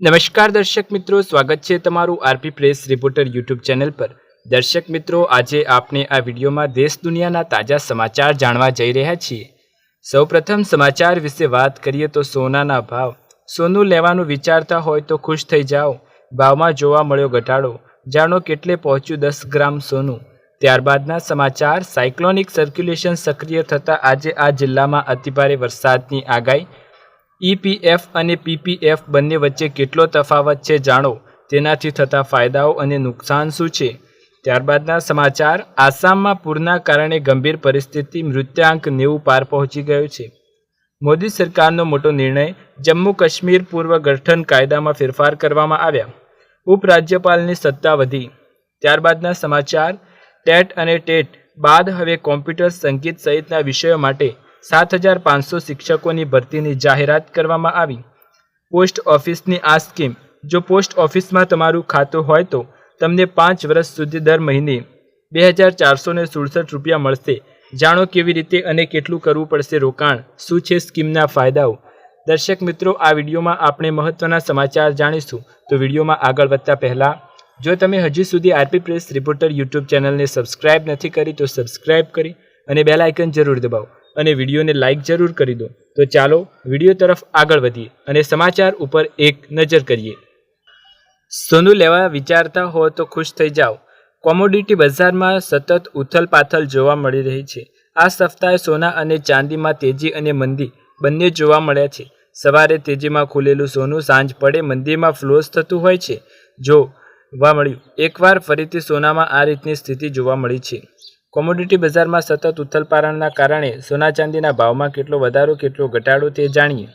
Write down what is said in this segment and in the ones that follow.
નમસ્કાર દર્શક મિત્રો, સ્વાગત છે તમારું RP press reporter YouTube channel પર. દર્શક મિત્રો, આજે આપણે આ વિડીયોમાં દેશ દુનિયાના તાજા સમાચાર જાણવા જઈ રહ્યા છીએ. સૌપ્રથમ સમાચાર વિશે વાત કરીએ તો સોનાના ભાવ. સોનું લેવાનું વિચારતા હોય તો ખુશ થઈ જાઓ. ભાવમાં જોવા મળ્યો ઘટાડો. જાણો કેટલે પહોંચ્યું દસ ગ્રામ સોનું. ત્યારબાદના સમાચાર, સાયક્લોનિક સર્ક્યુલેશન સક્રિય થતાં આજે આ જિલ્લામાં અતિભારે વરસાદની આગાહી. ઈપીએફ અને પીપીએફ બંને વચ્ચે કેટલો તફાવત છે જાણો? તેનાથી થતા ફાયદાઓ અને નુકસાન શું છે? ત્યારબાદના સમાચાર. આસામમાં પૂરના કારણે ગંભીર પરિસ્થિતિ મૃત્યાંક નેવું પાર પહોંચી ગયો છે. મોદી સરકારનો મોટો નિર્ણય જમ્મુ કાશ્મીર પૂર્વ ગઠન કાયદામાં ફેરફાર કરવામાં આવ્યા. ઉપરાજ્યપાલની સત્તા વધી. ત્યારબાદના સમાચાર. ટેટ અને ટેટ. બાદ હવે કોમ્પ્યુટર સંગીત સહિતના વિષયો માટે સાત હજાર પાંચસો શિક્ષકોની ભરતીની જાહેરાત કરવામાં આવી. પોસ્ટ ઓફિસની આ સ્કીમ, જો પોસ્ટ ઓફિસમાં તમારું ખાતું હોય તો તમને પાંચ વર્ષ સુધી દર મહિને બે હજાર ચારસો સુડસઠ રૂપિયા મળશે. જાણો કેવી રીતે અને કેટલું કરવું પડશે રોકાણ? શું છે સ્કીમના ફાયદાઓ? દર્શક મિત્રો, આ વિડીયોમાં આપણે મહત્ત્વના સમાચાર જાણીશું. તો વિડીયોમાં આગળ વધતા પહેલાં, જો તમે હજી સુધી આરપી પ્રેસ રિપોર્ટર યુટ્યુબ ચેનલને સબસ્ક્રાઇબ નથી કરી તો સબસ્ક્રાઇબ કરી અને બેલ આઇકન જરૂર દબાવો. અને વિડીયોને લાઇક જરૂર કરી દો. તો ચાલો વીડિયો તરફ આગળ વધીએ અને સમાચાર ઉપર એક નજર કરીએ. સોનું લેવા વિચારતા હો તો ખુશ થઈ જાઓ. કોમોડિટી બજારમાં સતત ઉથલપાથલ જોવા મળી રહી છે. આ સપ્તાહે સોના અને ચાંદીમાં તેજી અને મંદી બંને જોવા મળ્યા છે. સવારે તેજીમાં ખુલેલું સોનું સાંજ પડે મંદીમાં ફ્લોસ થતું હોય છે. જોવા મળ્યું. એકવાર ફરીથી સોનામાં આ રીતની સ્થિતિ જોવા મળી છે. કોમોડિટી બજારમાં સતત ઉથલપારણના કારણે સોના ચાંદીના ભાવમાં કેટલો વધારો, કેટલો ઘટાડો તે જાણીએ.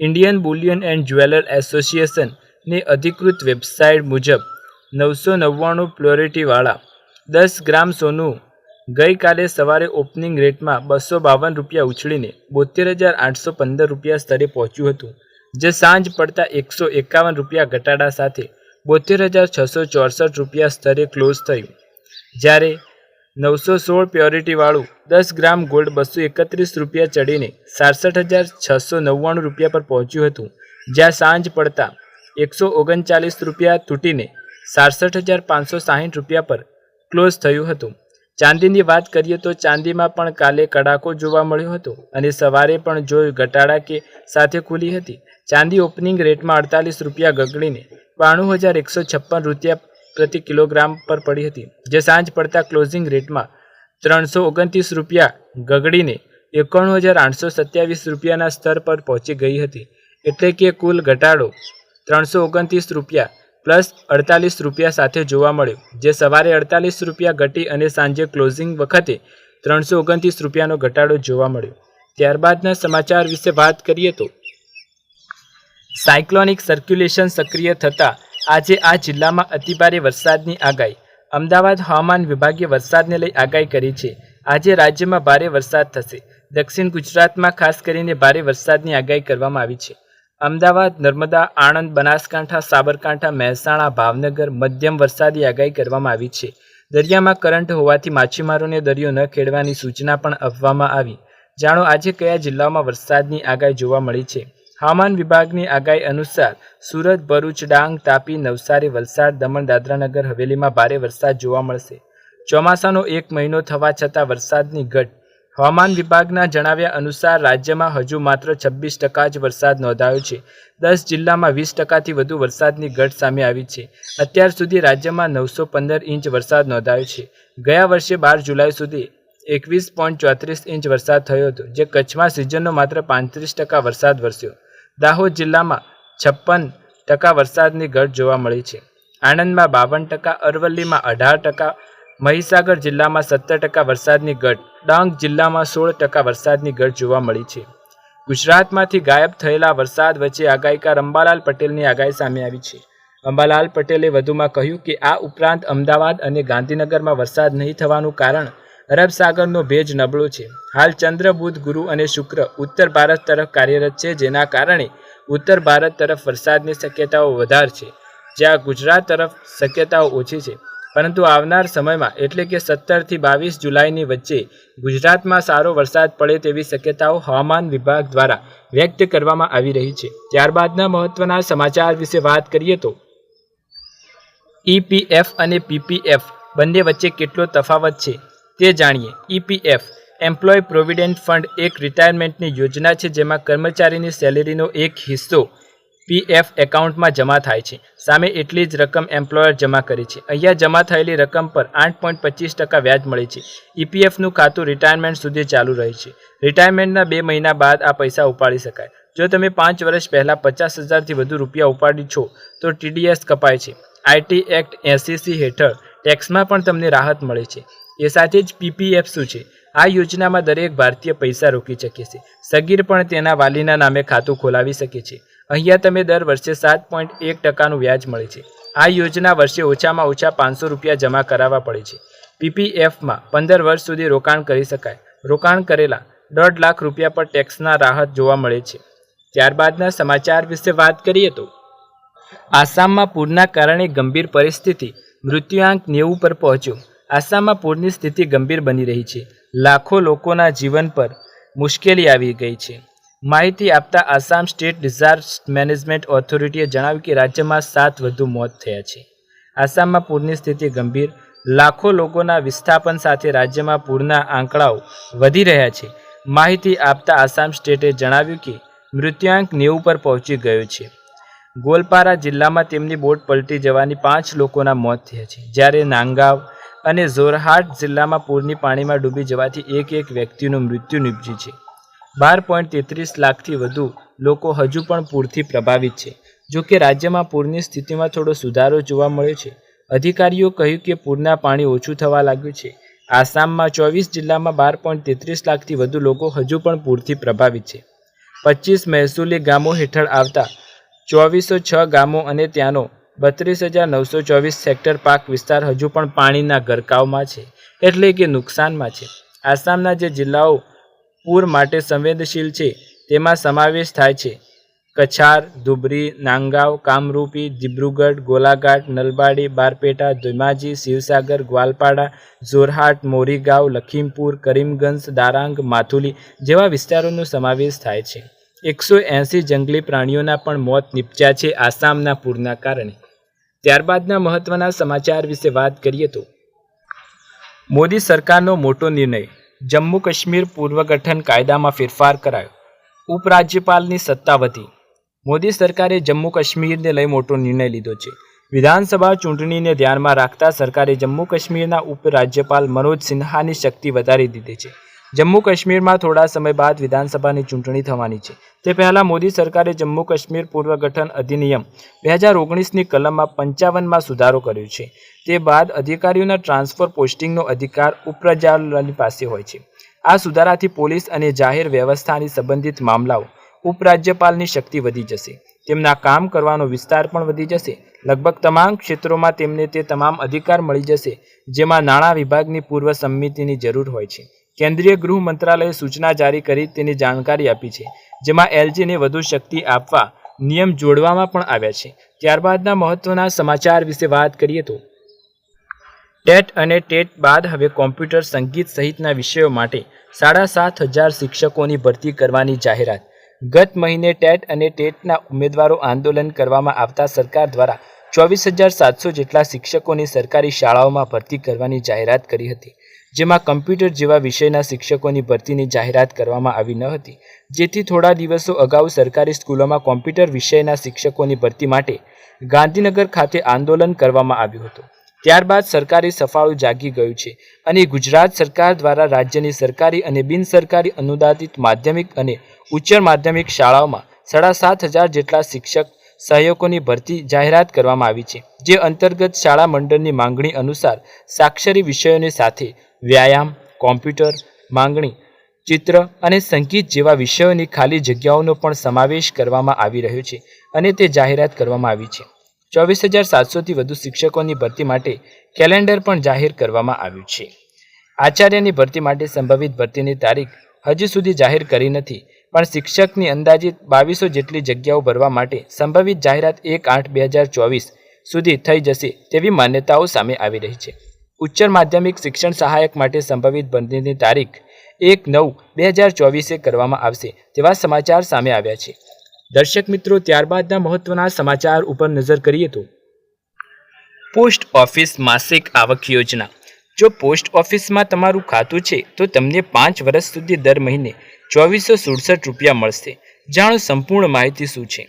ઇન્ડિયન બુલિયન એન્ડ જ્વેલર એસોસિએશનની અધિકૃત વેબસાઇટ મુજબ નવસો નવ્વાણું પ્લોરિટીવાળા દસ ગ્રામ સોનું ગઈકાલે સવારે ઓપનિંગ રેટમાં બસો બાવન રૂપિયા ઉછળીને બોતેર હજાર આઠસો પંદર રૂપિયા સ્તરે પહોંચ્યું હતું, જે સાંજ પડતા એકસો એકાવન રૂપિયા ઘટાડા સાથે બોતેર હજાર છસો ચોસઠ રૂપિયા સ્તરે ક્લોઝ થયું. જ્યારે નવસો સોળ પ્યોરિટીવાળું દસ ગ્રામ ગોલ્ડ બસો એકત્રીસ રૂપિયા ચડીને સાડસઠ હજાર છસો નવ્વાણું રૂપિયા પર પહોંચ્યું હતું. જ્યાં સાંજ પડતા એકસો ઓગણચાલીસ રૂપિયા તૂટીને સાડસઠ હજાર પાંચસો સાહીઠ રૂપિયા પર ક્લોઝ થયું હતું. ચાંદીની વાત કરીએ તો ચાંદીમાં પણ કાલે કડાકો જોવા મળ્યો હતો અને સવારે પણ જો ઘટાડા કે સાથે ખુલી હતી. ચાંદી ઓપનિંગ રેટમાં અડતાલીસ રૂપિયા ગગડીને બાણું હજાર એકસો છપ્પન રૂપિયા પ્રતિ કિલોગ્રામ પર પડી હતી. જે સાંજ પડતા ક્લોઝિંગ રેટમાં ત્રણસો ઓગણત્રીસ રૂપિયા ગગડીને એકાણું હજાર આઠસો સત્યાવીસ રૂપિયાના સ્તર પર પહોંચી ગઈ હતી. એટલે કે કુલ ઘટાડો ત્રણસો ઓગણત્રીસ રૂપિયા પ્લસ અડતાલીસ રૂપિયા સાથે જોવા મળ્યો, જે સવારે અડતાલીસ રૂપિયા ઘટી અને સાંજે ક્લોઝિંગ વખતે ત્રણસો ઓગણત્રીસ રૂપિયાનો ઘટાડો જોવા મળ્યો. ત્યારબાદના સમાચાર વિશે વાત કરીએ તો સાયક્લોનિક સર્ક્યુલેશન સક્રિય થતાં આજે આ જિલ્લામાં અતિભારે વરસાદની આગાહી. અમદાવાદ હવામાન વિભાગે વરસાદને લઈ આગાહી કરી છે. આજે રાજ્યમાં ભારે વરસાદ થશે. દક્ષિણ ગુજરાતમાં ખાસ કરીને ભારે વરસાદની આગાહી કરવામાં આવી છે. અમદાવાદ, નર્મદા, આણંદ, બનાસકાંઠા, સાબરકાંઠા, મહેસાણા, ભાવનગર મધ્યમ વરસાદી આગાહી કરવામાં આવી છે. દરિયામાં કરંટ હોવાથી માછીમારોને દરિયો ન ખેડવાની સૂચના પણ આપવામાં આવી. જાણો આજે કયા જિલ્લાઓમાં વરસાદની આગાહી જોવા મળી છે? હવામાન વિભાગની આગાહી અનુસાર સુરત, ભરૂચ, ડાંગ, તાપી, નવસારી, વલસાડ, દમણ, દાદરાનગર, હવેલીમાં ભારે વરસાદ જોવા મળશે. ચોમાસાનો એક મહિનો થવા છતાં વરસાદની ઘટ. હવામાન વિભાગના જણાવ્યા અનુસાર રાજ્યમાં હજુ માત્ર છવ્વીસ ટકા જ વરસાદ નોંધાયો છે. દસ જિલ્લામાં વીસ ટકાથી વધુ વરસાદની ઘટ સામે આવી છે. અત્યાર સુધી રાજ્યમાં નવસો પંદર ઇંચ વરસાદ નોંધાયો છે. ગયા વર્ષે બાર જુલાઈ સુધી એકવીસ પોઈન્ટ ચોત્રીસ ઇંચ વરસાદ થયો હતો, જે કચ્છમાં સિઝનનો માત્ર પાંત્રીસ ટકા વરસાદ વરસ્યો. દાહોદ જિલ્લામાં છપ્પન ટકા વરસાદની ઘટ જોવા મળી છે. આણંદમાં બાવન ટકા, અરવલ્લીમાં અઢાર ટકા, મહીસાગર જિલ્લામાં સત્તર ટકા વરસાદની ઘટ, ડાંગ જિલ્લામાં સોળ ટકા વરસાદની ઘટ જોવા મળી છે. ગુજરાતમાંથી ગાયબ થયેલા વરસાદ વચ્ચે આગાહીકાર અંબાલાલ પટેલની આગાહી સામે આવી છે. અંબાલાલ પટેલે વધુમાં કહ્યું કે આ ઉપરાંત અમદાવાદ અને ગાંધીનગરમાં વરસાદ નહીં થવાનું કારણ અરબ સાગરનો ભેજ નબળો છે. હાલ ચંદ્ર, બુધ, ગુરુ અને શુક્ર ઉત્તર ભારત તરફ કાર્યરત છે, જેના કારણે ઉત્તર ભારત તરફ વરસાદની શક્યતાઓ વધારે છે, જ્યાં ગુજરાત તરફ શક્યતાઓ ઓછી છે. પરંતુ આવનાર સમયમાં એટલે કે સત્તરથી બાવીસ જુલાઈની વચ્ચે ગુજરાતમાં સારો વરસાદ પડે તેવી શક્યતાઓ હવામાન વિભાગ દ્વારા વ્યક્ત કરવામાં આવી રહી છે. ત્યારબાદના મહત્વના સમાચાર વિશે વાત કરીએ તો ઈપીએફ અને પીપીએફ બંને વચ્ચે કેટલો તફાવત છે? તે જાણીએ. ઈપીએફ એમ્પ્લોય પ્રોવિડન્ટ ફંડ એક રિટાયરમેન્ટની યોજના છે જેમાં કર્મચારીની સેલેરીનો એક હિસ્સો પીએફ એકાઉન્ટમાં જમા થાય છે. સામે એટલી જ રકમ એમ્પ્લોયર જમા કરે છે. અહીંયા જમા થયેલી રકમ પર આઠ પોઈન્ટ પચીસ ટકા વ્યાજ મળે છે. ઈપીએફનું ખાતું રિટાયરમેન્ટ સુધી ચાલુ રહે છે. રિટાયરમેન્ટના બે મહિના બાદ આ પૈસા ઉપાડી શકાય. જો તમે પાંચ વર્ષ પહેલાં પચાસ હજારથી વધુ રૂપિયા ઉપાડી છો, તો ટીડીએસ કપાય છે. આઈટી એક્ટ એસીસી હેઠળ ટેક્સમાં પણ તમને રાહત મળે છે. એ સાથે જ પીપીએફ શું છે? આ યોજનામાં દરેક ભારતીય પૈસા રોકી શકે છે. સગીર પણ તેના વાલીના નામે ખાતું ખોલાવી શકે છે. અહીંયા તમે દર વર્ષે સાત પોઈન્ટ એક ટકાનું વ્યાજ મળે છે. આ યોજના વર્ષે ઓછામાં ઓછા પાંચસો રૂપિયા જમા કરાવવા પડે છે. પીપીએફમાં પંદર વર્ષ સુધી રોકાણ કરી શકાય. રોકાણ કરેલા દોઢ લાખ રૂપિયા પર ટેક્સના રાહત જોવા મળે છે. ત્યારબાદના સમાચાર વિશે વાત કરીએ તો, આસામમાં પૂરના કારણે ગંભીર પરિસ્થિતિ મૃત્યુઆંક નેવું પર પહોંચ્યો. આસામમાં પૂરની સ્થિતિ ગંભીર બની રહી છે. લાખો લોકોના જીવન પર મુશ્કેલી આવી ગઈ છે. માહિતી આપતા આસામ સ્ટેટ ડિઝાસ્ટર મેનેજમેન્ટ ઓથોરિટીએ જણાવ્યું કે રાજ્યમાં સાત વધુ મોત થયા છે. આસામમાં પૂરની સ્થિતિ ગંભીર. લાખો લોકોના વિસ્થાપન સાથે રાજ્યમાં પૂરના આંકડાઓ વધી રહ્યા છે. માહિતી આપતા આસામ સ્ટેટે જણાવ્યું કે મૃત્યુઆંક નેવું પર પહોંચી ગયો છે. ગોલપારા જિલ્લામાં તેમની બોટ પલટી જવાની પાંચ લોકોના મોત થયા છે. જ્યારે નાંગાવ અને જોરહાટ જિલ્લામાં પૂરની પાણીમાં ડૂબી જવાથી એક એક વ્યક્તિનું મૃત્યુ નિપજ્યું છે. બાર પોઈન્ટ તેત્રીસ લાખથી વધુ લોકો હજુ પણ પૂરથી પ્રભાવિત છે. જો કે રાજ્યમાં પૂરની સ્થિતિમાં થોડો સુધારો જોવા મળ્યો છે. અધિકારીઓ કહ્યું કે પૂરના પાણી ઓછું થવા લાગ્યું છે. આસામમાં ચોવીસ જિલ્લામાં બાર પોઈન્ટ તેત્રીસ લાખથી વધુ લોકો હજુ પણ પૂરથી પ્રભાવિત છે. પચીસ મહેસૂલી ગામો હેઠળ આવતા ચોવીસો છ ગામો અને ત્યાંનો બત્રીસ હજાર નવસો ચોવીસ સેક્ટર પાક વિસ્તાર હજુ પણ પાણીના ગરકાવમાં છે, એટલે કે નુકસાનમાં છે. આસામના જે જિલ્લાઓ પૂર માટે સંવેદનશીલ છે, તેમાં સમાવેશ થાય છે. કછાર, ધુબરી, નાંગાવ, કામરૂપી, દિબ્રુગઢ, ગોલાઘાટ, નલબાડી, બારપેટા, ધેમાજી, શિવસાગર, ગ્વાલપાડા, જોરહાટ, મોરીગાંવ, લખીમપુર, કરીમગંજ, દારાંગ, માથુલી જેવા વિસ્તારોનો સમાવેશ થાય છે. એકસો એંસી જંગલી પ્રાણીઓના પણ મોત નિપજ્યા છે આસામના પૂરના કારણે. ત્યારબાદના મહત્વના સમાચાર વિશે વાત કરીએ તો, મોદી સરકારનો મોટો નિર્ણય જમ્મુ કાશ્મીર પૂર્વગઠન કાયદામાં ફેરફાર કરાયો. ઉપરાજ્યપાલની સત્તા વધી. મોદી સરકારે જમ્મુ કાશ્મીરને લઈ મોટો નિર્ણય લીધો છે. વિધાનસભા ચૂંટણીને ધ્યાનમાં રાખતા સરકારે જમ્મુ કાશ્મીરના ઉપરાજ્યપાલ મનોજ સિન્હાની શક્તિ વધારી દીધી છે. જમ્મુ કાશ્મીરમાં થોડા સમય બાદ વિધાનસભાની ચૂંટણી થવાની છે. તે પહેલાં મોદી સરકારે જમ્મુ કાશ્મીર પૂર્વગઠન અધિનિયમ બે હજાર ઓગણીસની કલમમાં પંચાવનમાં સુધારો કર્યો છે. તે બાદ અધિકારીઓના ટ્રાન્સફર પોસ્ટિંગનો અધિકાર ઉપરાજ્યપાલની પાસે હોય છે. આ સુધારાથી પોલીસ અને જાહેર વ્યવસ્થાની સંબંધિત મામલાઓ ઉપરાજ્યપાલની શક્તિ વધી જશે. તેમના કામ કરવાનો વિસ્તાર પણ વધી જશે. લગભગ તમામ ક્ષેત્રોમાં તેમને તે તમામ અધિકાર મળી જશે, જેમાં નાણાં વિભાગની પૂર્વ સંમતિની જરૂર હોય છે. કેન્દ્રીય ગૃહ મંત્રાલયે સૂચના જારી કરી તેની જાણકારી આપી છે, જેમાં એલજીને વધુ શક્તિ આપવા નિયમ જોડવામાં પણ આવ્યા છે. ત્યારબાદના મહત્વના સમાચાર વિશે વાત કરીએ તો, ટેટ અને ટેટ બાદ હવે કોમ્પ્યુટર સંગીત સહિતના વિષયો માટે સાડા સાત હજાર શિક્ષકોની ભરતી કરવાની જાહેરાત. ગત મહિને ટેટ અને ટેટના ઉમેદવારો આંદોલન કરવામાં આવતા સરકાર દ્વારા ચોવીસ હજાર સાતસો જેટલા શિક્ષકોની સરકારી શાળાઓમાં ભરતી કરવાની જાહેરાત કરી હતી. જેમાં કમ્પ્યુટર જેવા વિષયના શિક્ષકોની ભરતીની જાહેરાત કરવામાં આવી ન હતી. જેથી થોડા દિવસો અગાઉ સરકારી સ્કૂલોમાં કોમ્પ્યુટર વિષયના શિક્ષકોની ભરતી માટે ગાંધીનગર ખાતે આંદોલન કરવામાં આવ્યું હતું. ત્યારબાદ સરકારી સફાળું જાગી ગયું છે અને ગુજરાત સરકાર દ્વારા રાજ્યની સરકારી અને બિનસરકારી અનુદાનિત માધ્યમિક અને ઉચ્ચ માધ્યમિક શાળાઓમાં સાડા સાત હજાર જેટલા શિક્ષક સહાયકોની ભરતી જાહેરાત કરવામાં આવી છે. જે અંતર્ગત શાળા મંડળની માંગણી અનુસાર સાક્ષરી વિષયોની સાથે વ્યાયામ, કોમ્પ્યુટર, માંગણી, ચિત્ર અને સંગીત જેવા વિષયોની ખાલી જગ્યાઓનો પણ સમાવેશ કરવામાં આવી રહ્યો છે અને તે જાહેરાત કરવામાં આવી છે. ચોવીસ હજાર સાતસોથી વધુ શિક્ષકોની ભરતી માટે કેલેન્ડર પણ જાહેર કરવામાં આવ્યું છે. આચાર્યની ભરતી માટે સંભવિત ભરતીની તારીખ હજી સુધી જાહેર કરી નથી, પણ શિક્ષકની અંદાજિત બાવીસો જેટલી જગ્યાઓ ભરવા માટે સંભવિત જાહેરાત એક આઠ બે હજાર ચોવીસ સુધી થઈ જશે તેવી માન્યતાઓ સામે આવી રહી છે. ઉચ્ચતર માધ્યમિક શિક્ષણ સહાયક માટે સંભવિત ભરતીની તારીખ એક નવ બે હજાર ચોવીસે કરવામાં આવશે, તેવા સમાચાર સામે આવ્યા છે. દર્શક મિત્રો, ત્યારબાદના મહત્વના સમાચાર ઉપર નજર કરીએ તો પોસ્ટ ઓફિસ માસિક આવક યોજના. જો પોસ્ટ ઓફિસમાં તમારું ખાતું છે, તો તમને પાંચ વર્ષ સુધી દર મહિને ચોવીસો સુડસઠ રૂપિયા મળશે. જાણો સંપૂર્ણ માહિતી શું છે.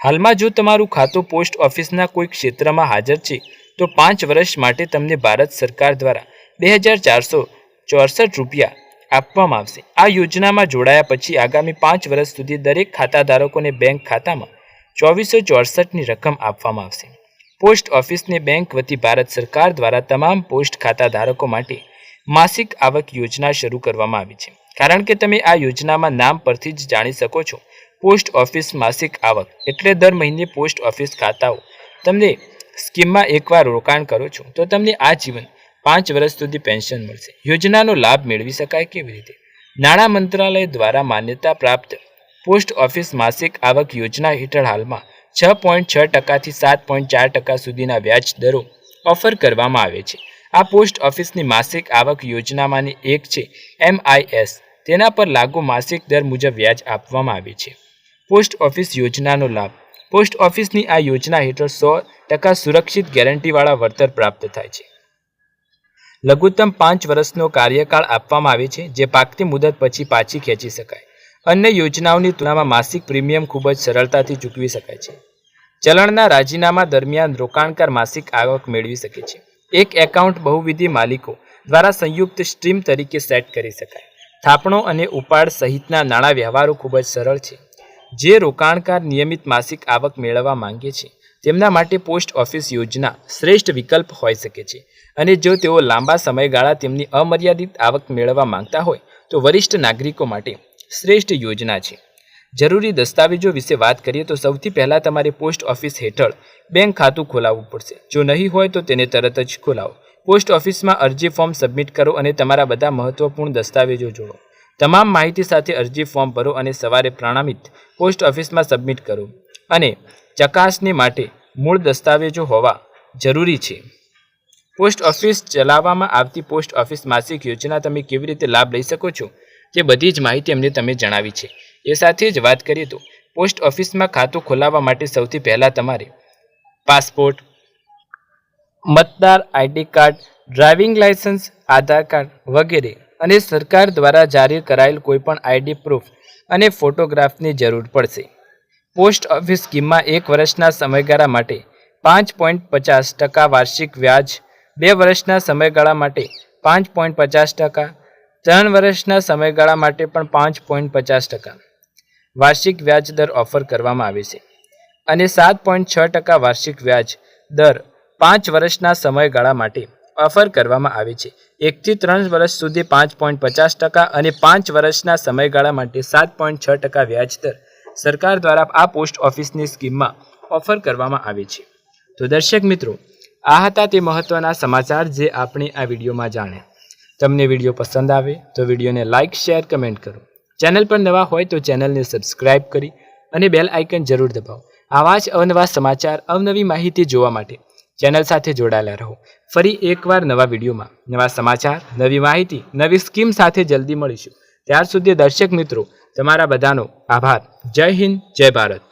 હાલમાં જો તમારું ખાતું પોસ્ટ ઓફિસના કોઈ ક્ષેત્રમાં હાજર છે તો પાંચ વર્ષ માટે તમને ભારત સરકાર દ્વારા બે હજાર ચારસો ચોસઠ રૂપિયા આપવામાં આવશે. આ યોજનામાં જોડાયા પછી આગામી પાંચ વર્ષ સુધી દરેક ખાતાધારકોને બેંક ખાતામાં ચોવીસો ચોસઠની રકમ આપવામાં આવશે. પોસ્ટ ઓફિસને બેંક વતી ભારત સરકાર દ્વારા તમામ પોસ્ટ ખાતાધારકો માટે માસિક આવક યોજના શરૂ કરવામાં આવી છે. કારણ કે તમે આ યોજનામાં નામ પરથી જ જાણી શકો છો. પોસ્ટ ઓફિસ માસિક આવક એટલે દર મહિને પોસ્ટ ઓફિસ ખાતાઓ તમને સ્કીમમાં એકવાર રોકાણ કરો છો, તો તમને આ જીવન પાંચ વર્ષ સુધી પેન્શન મળશે. યોજનાનો લાભ મેળવી શકાય કેવી રીતે? નાણાં મંત્રાલય દ્વારા માન્યતા પ્રાપ્ત પોસ્ટ ઓફિસ માસિક આવક યોજના હેઠળ હાલમાં છ પોઈન્ટ છ ટકાથી સાત પોઈન્ટ ચાર ટકા સુધીના વ્યાજ દરો ઓફર કરવામાં આવે છે. આ પોસ્ટ ઓફિસની માસિક આવક યોજનામાંની એક છે એમઆઈએસ તેના પર લાગુ માસિક દર મુજબ વ્યાજ આપવામાં આવે છે. પોસ્ટ ઓફિસ યોજનાનો લાભ પોસ્ટ ઓફિસની આ યોજના હેઠળ સો ટકા સુરક્ષિત ગેરંટીવાળા વળતર પ્રાપ્ત થાય છે. લઘુત્તમ પાંચ વર્ષનો કાર્યકાળ આપવામાં આવે છે, જે પાકતી મુદત પછી પાછી ખેંચી શકાય. અન્ય યોજનાઓની તુલનામાં માસિક પ્રીમિયમ ખૂબ જ સરળતાથી ચૂકવી શકાય છે. ચલણના રાજીનામા દરમિયાન રોકાણકાર માસિક આવક મેળવી શકે છે. એક એકાઉન્ટ બહુવિધિ માલિકો દ્વારા સંયુક્ત સ્ટ્રીમ તરીકે સેટ કરી શકાય. થાપણો અને ઉપાડ સહિતના નાણાં વ્યવહારો ખૂબ જ સરળ છે. જે રોકાણકાર નિયમિત માસિક આવક મેળવવા માંગે છે, તેમના માટે પોસ્ટ ઓફિસ યોજના શ્રેષ્ઠ વિકલ્પ હોઈ શકે છે. અને જો તેઓ લાંબા સમયગાળા તેમની અમર્યાદિત આવક મેળવવા માંગતા હોય, તો વરિષ્ઠ નાગરિકો માટે શ્રેષ્ઠ યોજના છે. જરૂરી દસ્તાવેજો વિશે વાત કરીએ તો સૌથી પહેલાં તમારે પોસ્ટ ઓફિસ હેઠળ બેંક ખાતું ખોલાવવું પડશે. જો નહીં હોય તો તેને તરત જ ખોલાવો. પોસ્ટ ઓફિસમાં અરજી ફોર્મ સબમિટ કરો અને તમારા બધા મહત્વપૂર્ણ દસ્તાવેજો જોડો. તમામ માહિતી સાથે અરજી ફોર્મ ભરો અને સવારે પ્રણામિત પોસ્ટ ઓફિસમાં સબમિટ કરો. અને ચકાસણી માટે મૂળ દસ્તાવેજો હોવા જરૂરી છે. પોસ્ટ ઓફિસ ચલાવવામાં આવતી પોસ્ટ ઓફિસ માસિક યોજના તમે કેવી રીતે લાભ લઈ શકો છો? તે બધી જ માહિતી અમને તમે જણાવી છે. એ સાથે જ વાત કરીએ તો, પોસ્ટ ઓફિસમાં ખાતું ખોલાવવા માટે સૌથી પહેલાં તમારે પાસપોર્ટ, મતદાર ID card, driving licence Aadhaar card વગેરે અને સરકાર દ્વારા જારી કરાયેલ કોઈપણ આઈડી પ્રૂફ અને ફોટોગ્રાફની જરૂર પડશે. પોસ્ટ ઓફિસ સ્કીમમાં એક વર્ષના સમયગાળા માટે પાંચ પોઈન્ટ પચાસ ટકા વાર્ષિક વ્યાજ, બે વર્ષના સમયગાળા માટે પાંચ પોઈન્ટ પચાસ ટકા, ત્રણ વર્ષના સમયગાળા માટે પણ પાંચ પોઈન્ટ પચાસ ટકા વાર્ષિક વ્યાજ દર ઓફર કરવામાં આવે છે. અને સાત પોઈન્ટ છ ટકા વાર્ષિક વ્યાજ દર પાંચ વર્ષના સમયગાળા માટે ઓફર કરવામાં આવે છે. એકથી ત્રણ વર્ષ સુધી પાંચ પોઈન્ટ પચાસ ટકા અને પાંચ વર્ષના સમયગાળા માટે સાત પોઈન્ટ છ ટકા વ્યાજ દર સરકાર દ્વારા આ પોસ્ટ ઓફિસની સ્કીમમાં ઓફર કરવામાં આવે છે. તો દર્શક મિત્રો, આ હતા તે મહત્ત્વના સમાચાર જે આપણે આ વિડીયોમાં જાણ્યા તમને વીડિયો પસંદ આવે તો વિડીયોને લાઇક શેર, કમેન્ટ કરો. ચેનલ પર નવા હોય તો ચેનલને સબસ્ક્રાઇબ કરી અને બેલ આઇકન જરૂર દબાવો. આવા જ અવનવા સમાચાર, અવનવી માહિતી જોવા માટે ચેનલ સાથે જોડાયેલા રહો. ફરી એકવાર નવા વિડીયોમાં નવા સમાચાર, નવી માહિતી, નવી સ્કીમ સાથે જલ્દી મળીશું. ત્યાર સુધી દર્શક મિત્રો, તમારા બધાનો આભાર. જય હિન્દ, જય ભારત.